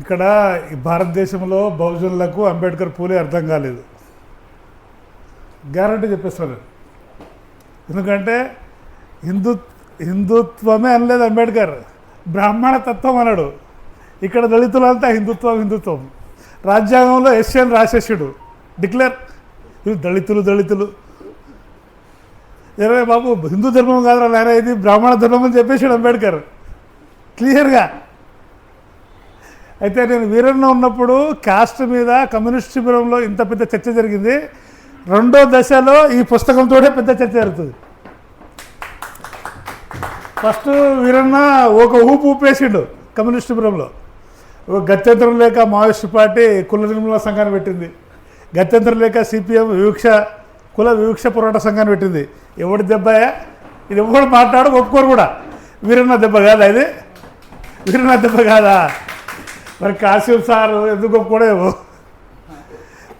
ఇక్కడ ఈ భారతదేశంలో బహుజనులకు అంబేద్కర్ పూలే అర్థం కాలేదు. గ్యారంటీ చెప్పేస్తాను ఎందుకంటే హిందూ హిందుత్వమే అనలేదు అంబేద్కర్. బ్రాహ్మణ తత్వం అన్నాడు ఇక్కడ దళితులంతా హిందుత్వం హిందుత్వం. రాజ్యాంగంలో ఎస్ఎన్ రాసేసాడు డిక్లేర్. ఇది దళితులు దళితులు. ఏరే బాబు హిందూ ధర్మం కాదురా నాయన ఇది బ్రాహ్మణ ధర్మం అని చెప్పేసాడు అంబేద్కర్. క్లియర్గా. అయితే నేను వీరన్న ఉన్నప్పుడు కాస్ట్ మీద కమ్యూనిస్ట్ శిబిరంలో ఇంత పెద్ద చర్చ జరిగింది. రెండో దశలో ఈ పుస్తకంతోనే పెద్ద చర్చ జరుగుతుంది. ఫస్ట్ వీరన్న ఒక ఊపు ఊపేసిండు కమ్యూనిస్ట్ శిబిరంలో. ఒక గత్యంతరం లేక మావోయిస్ట్ పార్టీ కుల నిర్మూలన సంఘాన్ని పెట్టింది. గత్యంతరం లేక సిపిఎం వివక్ష కుల వివక్ష పోరాట సంఘాన్ని పెట్టింది. ఎవడి దెబ్బయా ఇది ఎవడు మాట్లాడు ఒప్పుకోరు కూడా. వీరన్న దెబ్బ కాదా ఇది? వీరన్న దెబ్బ కాదా? మరి కాశ్యప్ సార్ ఎందుకు ఒప్పుకోడేమో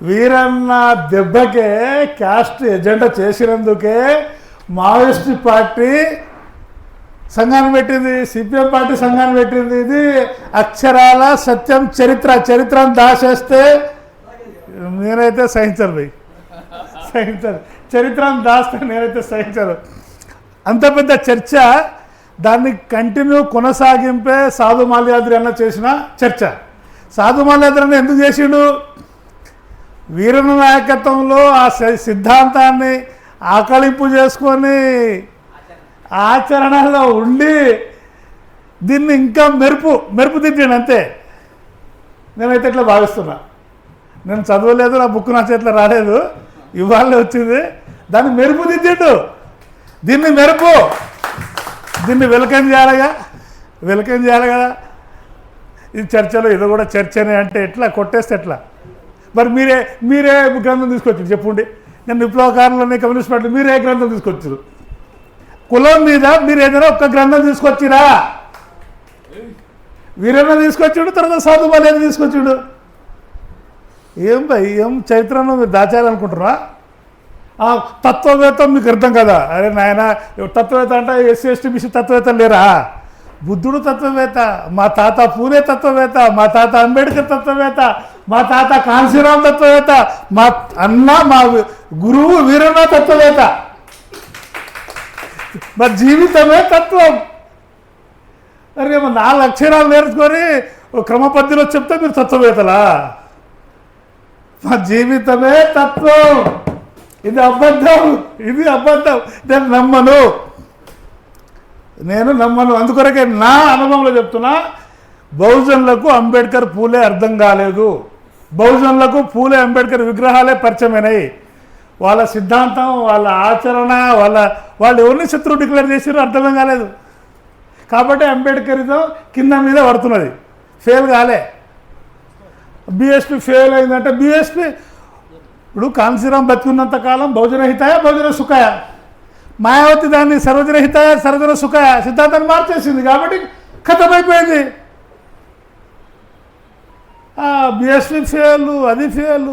వీరన్న దెబ్బకే క్యాస్ట్ ఎజెండా చేసినందుకే మావోయిస్ట్ పార్టీ సంఘాన్ని పెట్టింది సిపిఎం పార్టీ సంఘాన్ని పెట్టింది. ఇది అక్షరాల సత్యం చరిత్ర చరిత్రను దాచేస్తే నేనైతే సహించను భయ్. సహించను. చరిత్రను దాస్తే నేనైతే సహించను. అంత పెద్ద చర్చ దాన్ని కంటిన్యూ కొనసాగింపే సాధు మాల్యాద్రి అన్న చేసిన చర్చ. సాధు మాల్యాద్రి అన్న ఎందుకు చేసిండు? వీరన నాయకత్వంలో ఆ సిద్ధాంతాన్ని ఆకలింపు చేసుకొని ఆచరణలో ఉండి దీన్ని ఇంకా మెరుపు మెరుపు తిట్టాను అంతే. నేనైతే ఇట్లా భావిస్తున్నా. నేను చదవలేదు నా బుక్ నా చేతిలో రాలేదు. ఇవాళ వచ్చింది. దాన్ని మెరుపు దిద్దిండు దీన్ని మెరుపు దీన్ని వెల్కమ్ చేయాలిగా? వెల్కమ్ చేయాలి కదా ఇది చర్చలో ఇది కూడా చర్చనే అంటే ఎట్లా? కొట్టేస్తే ఎట్లా? మరి మీరే మీరే గ్రంథం తీసుకొచ్చారు చెప్పండి. నేను విప్లవకారులని కమ్యూనిస్ట్ పార్టీ మీరే గ్రంథం తీసుకొచ్చారు. కులం మీద మీరు ఏదైనా ఒక్క గ్రంథం తీసుకొచ్చిరా? వీరేనా తీసుకొచ్చాడు? తర్వాత సాధు బాలేని తీసుకొచ్చాడు. ఏం భయ్ ఏం చైత్రాన్ని మీరు దాచాలనుకుంటున్నారా ఆ తత్వవేత్త మీకు అర్థం కదా. అరే నాయన తత్వవేత్త అంటే ఎస్సీ ఎస్టీ బీసీ తత్వవేత్త లేరా? బుద్ధుడు తత్వవేత్త మా తాత పూలే తత్వవేత్త మా తాత అంబేద్కర్ తత్వవేత్త మా తాత కాంశీరామ్ తత్వవేత్త మా అన్న మా గురువు వీరన్న తత్వవేత్త. మా జీవితమే తత్వం. అరే మా నాలుగు అక్షరాలు నేర్చుకొని ఓ క్రమ పద్ధతిలో చెప్తే మీరు తత్వవేత్తలా? మా జీవితమే తత్వం. ఇది అబద్ధం ఇది అబద్ధం. నేను నమ్మను. నేను నమ్మను. అందుకొరకే నా అనుభవంలో చెప్తున్నా బహుజనులకు అంబేద్కర్ పూలే అర్థం కాలేదు. బహుజనులకు పూలే అంబేద్కర్ విగ్రహాలే పరిచయమైనవి వాళ్ళ సిద్ధాంతం వాళ్ళ ఆచరణ వాళ్ళ వాళ్ళు ఎవరిని శత్రువు డిక్లేర్ చేసారో అర్థమే కాలేదు. కాబట్టి అంబేద్కరిజం కింద మీద పడుతున్నది. ఫెయిల్ కాలే. బీఎస్పీ ఫెయిల్ అయిందంటే బీఎస్పీ ఇప్పుడు కాంశీరాం బతికున్నంత కాలం బహుజన హితాయ బహుజన సుఖాయ మాయావతి దాన్ని సర్వజన హితాయ సర్వజన సుఖాయ సిద్ధాంతాన్ని మార్చేసింది కాబట్టి ఖతమైపోయింది బిఎస్పీ ఫెయిల్ అది ఫెయిల్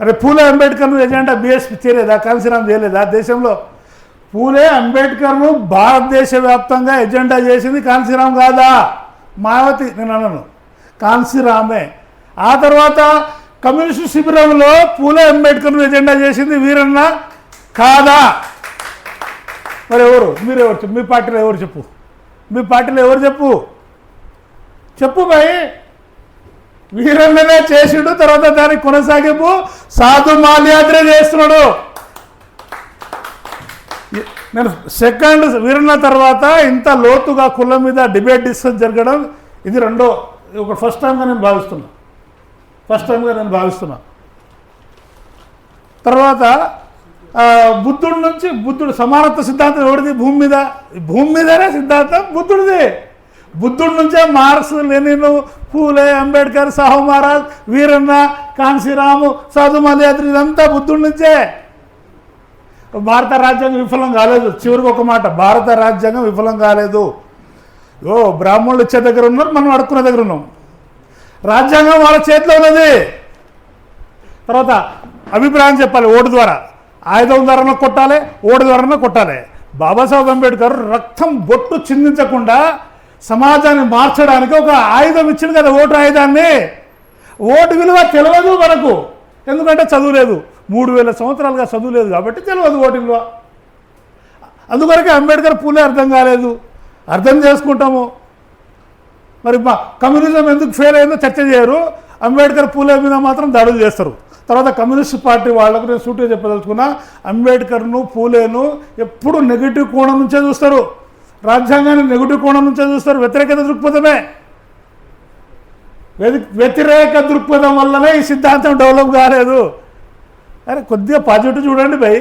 అరే పూలే అంబేద్కర్ను ఎజెండా బిఎస్పీ చేయలేదా కాంశీరాం చేయలేదా దేశంలో? పూలే అంబేద్కర్ను భారతదేశ వ్యాప్తంగా ఎజెండా చేసింది కాంశీరాం కాదా? మాయావతి నేను అన్నాను కాంశీరామే. ఆ తర్వాత కమ్యూనిస్టు శిబిరంలో పూలే అంబేద్కర్ను ఎజెండా చేసింది వీరన్న కాదా? మరి ఎవరు? మీరు ఎవరు చెప్పు? మీ పార్టీలో ఎవరు చెప్పు? మీ పార్టీలో ఎవరు చెప్పు? చెప్పు భయ్ వీరన్ననే చేసిండు తర్వాత దానికి కొనసాగింపు సాధు మాల్యాద్రే చేస్తున్నాడు. నేను సెకండ్ వీరన్న తర్వాత ఇంత లోతుగా కులం మీద డిబేట్ డిస్కస్ జరగడం ఇది రెండో ఒక ఫస్ట్ టైంగా నేను భావిస్తున్నాను ఫస్ట్ టైంగా నేను భావిస్తున్నా. తర్వాత బుద్ధుడి నుంచి బుద్ధుడు సమానత్వ సిద్ధాంతం ఎవరిది? భూమి మీద. భూమి మీదనే సిద్ధాంతం బుద్ధుడిది. బుద్ధుడి నుంచే మార్క్స్ లెనిన్ పూలే అంబేద్కర్ సాహు మహారాజ్ వీరన్న కాంశీరాము సాధు మల్యాద్రి ఇదంతా బుద్ధుడి నుంచే. భారత రాజ్యాంగం విఫలం కాలేదు. చివరికి ఒక మాట భారత రాజ్యాంగం విఫలం కాలేదు. ఓ బ్రాహ్మణులు ఇచ్చే దగ్గర ఉన్నారు మనం అడుక్కునే దగ్గర ఉన్నాం. రాజ్యాంగం వాళ్ళ చేతిలో ఉన్నది. తర్వాత అభిప్రాయం చెప్పాలి ఓటు ద్వారా. ఆయుధం ద్వారా కొట్టాలి ఓటు ద్వారా కొట్టాలి. బాబాసాహెబ్ అంబేద్కర్ రక్తం బొట్టు చిందించకుండా సమాజాన్ని మార్చడానికి ఒక ఆయుధం ఇచ్చింది కదా ఓటు ఆయుధాన్ని. ఓటు విలువ తెలియదు మనకు. ఎందుకంటే చదువులేదు మూడు వేల సంవత్సరాలుగా చదువులేదు కాబట్టి తెలియదు ఓటు విలువ. అందుకొరకే అంబేద్కర్ పూలే అర్థం కాలేదు. అర్థం చేసుకుంటాము. మరి మా కమ్యూనిజం ఎందుకు ఫెయిల్ అయిందో చర్చ చేయరు. అంబేద్కర్ పూలే మీద మాత్రం దాడులు చేస్తారు. తర్వాత కమ్యూనిస్ట్ పార్టీ వాళ్ళకు నేను సూటిగా చెప్పదలుచుకున్నా అంబేద్కర్ను పూలేను ఎప్పుడు నెగిటివ్ కోణం నుంచే చూస్తారు. రాజ్యాంగాన్ని నెగిటివ్ కోణం నుంచే చూస్తారు. వ్యతిరేకత దృక్పథమే. వ్యతిరేక దృక్పథం వల్లనే ఈ సిద్ధాంతం డెవలప్ కాలేదు. అరే కొద్దిగా పాజిటివ్ చూడండి భయ్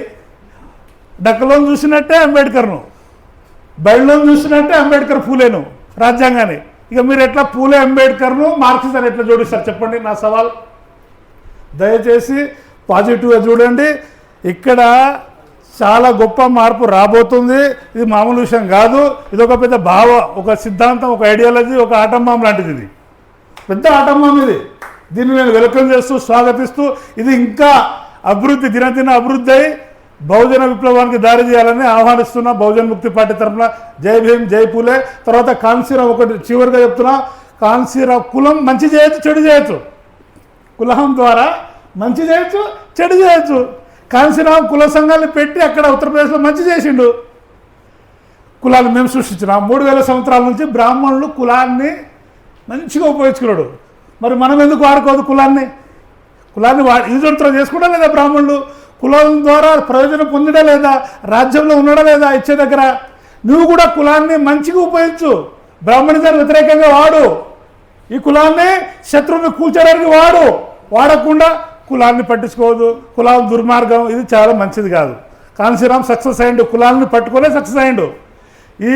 డక్కలోని చూసినట్టే అంబేద్కర్ను. బయలులోని చూసినట్టే అంబేద్కర్ పూలేను రాజ్యాంగాన్ని. ఇక మీరు ఎట్లా పూలే అంబేద్కర్ను మార్క్స్ అని ఎట్లా జోడిస్తారు చెప్పండి నా సవాల్. దయచేసి పాజిటివ్గా చూడండి. ఇక్కడ చాలా గొప్ప మార్పు రాబోతుంది. ఇది మామూలు విషయం కాదు. ఇది ఒక పెద్ద భావ ఒక సిద్ధాంతం ఒక ఐడియాలజీ ఒక ఆటంబాం లాంటిది ఇది. పెద్ద ఆటంబాం ఇది. దీన్ని నేను వెల్కమ్ చేస్తూ స్వాగతిస్తూ ఇది ఇంకా అభివృద్ధి దినదిన అభివృద్ధి అయి బహుజన విప్లవానికి దారి చేయాలని ఆహ్వానిస్తున్నా బహుజన ముక్తి పార్టీ తరఫున జై భీమ్ జై పూలే. తర్వాత కాన్సీరావు ఒకటి చివరిగా చెప్తున్నా కాన్సీరావు కులం మంచి చేయొచ్చు చెడు చేయొచ్చు. కులం ద్వారా మంచి చేయొచ్చు చెడు చేయొచ్చు. కాన్సీరావు కుల సంఘాన్ని పెట్టి అక్కడ ఉత్తరప్రదేశ్లో మంచి చేసిండు. కులాలు మేము సృష్టించినాం. మూడు వేల సంవత్సరాల నుంచి బ్రాహ్మణులు కులాన్ని మంచిగా ఉపయోగించుకున్నాడు. మరి మనం ఎందుకు వాడుకోదు కులాన్ని? కులాన్ని వా ఇది చేసుకుంటా లేదా బ్రాహ్మణులు. కులం ద్వారా ప్రయోజనం పొందడా లేదా రాజ్యంలో ఉండడా లేదా ఇచ్చే దగ్గర నువ్వు కూడా కులాన్ని మంచిగా ఉపయోగించు. బ్రాహ్మణిజాన్ని వ్యతిరేకంగా వాడు. ఈ కులాన్ని శత్రువుని కూల్చడానికి వాడు. వాడకుండా కులాన్ని పట్టించుకోవద్దు. కులాం దుర్మార్గం ఇది చాలా మంచిది కాదు. కాంశీరామ్ సక్సెస్ అయ్యిండు. కులాన్ని పట్టుకునే సక్సెస్ అయ్యిండు. ఈ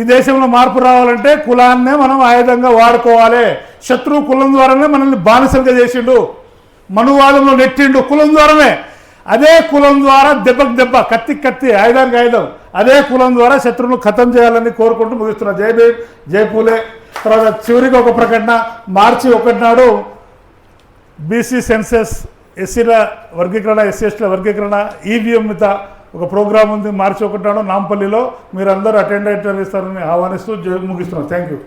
ఈ దేశంలో మార్పు రావాలంటే కులాన్నే మనం ఆయుధంగా వాడుకోవాలి. శత్రువు కులం ద్వారానే మనల్ని బానిసలుగా చేసిండు. మనువాదంలో నెట్టిండు కులం ద్వారానే. అదే కులం ద్వారా దెబ్బకు దెబ్బ కత్తి కత్తి ఆయుధానికి ఆయుధం. అదే కులం ద్వారా శత్రువును ఖతం చేయాలని కోరుకుంటూ ముగిస్తున్నా. జై భీమ్ జై పూలే. తర్వాత చివరికి ఒక ప్రకటన. మార్చి ఒకటి నాడు బీసీ సెన్సెస్ ఎస్సీల వర్గీకరణ ఎస్సీఎస్టీల వర్గీకరణ ఈవీఎం మీద ఒక ప్రోగ్రామ్ ఉంది మార్చి ఒకటి నాడు నాంపల్లిలో. మీరందరూ అటెండ్ అయితే ఇస్తారని ఆహ్వానిస్తూ ముగిస్తున్నాం. Thank you.